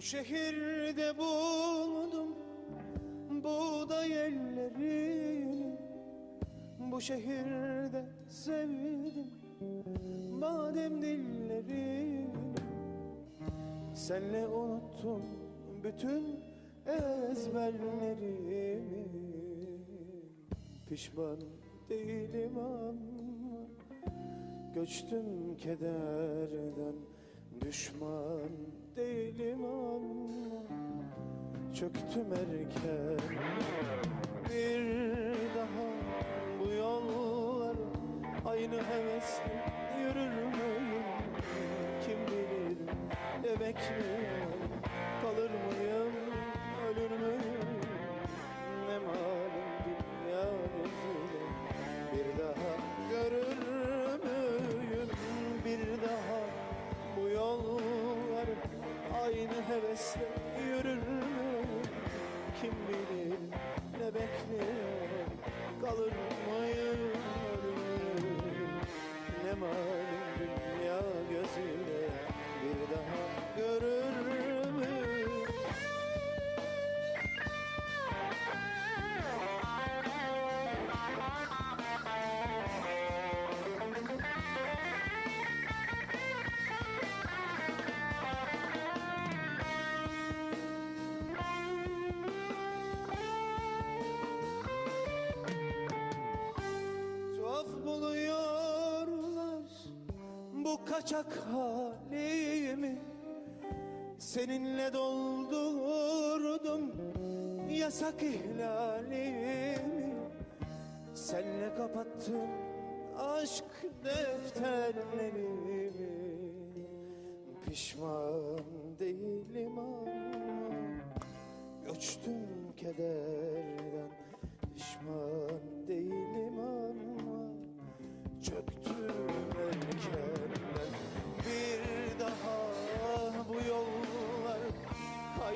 şehirde buldum buğday ellerini Bu şehirde sevdim badem dillerini. Senle unuttum bütün ezberlerimi Pişman değilim ama Göçtüm kederden düşman değilim ama Çöktüm erken. Bir daha bu yollar Aynı hevesle yürür müyüm? Kim bilir ne bekliyor hevesle bu kaçak halimi Seninle doldurdum yasak ihlalimi. Senle kapattım aşk defterlerimi. Pişman değilim ama Göçtüm kederden. Pişman değilim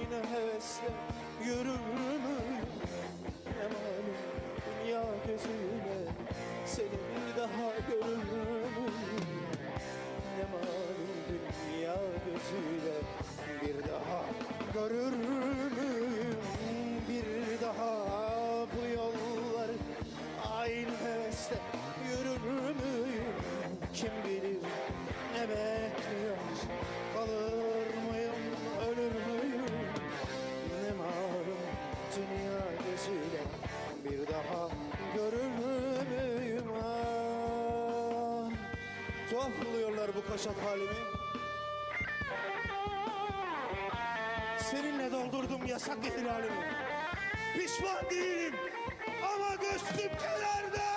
Aynı hevesle yürür mü? Ne malum dünya gözüyle Seni bir daha görür bu kaşap halimi. Seninle doldurdum yasak ihlalimi Pişman değilim ama göçtüm kenarda.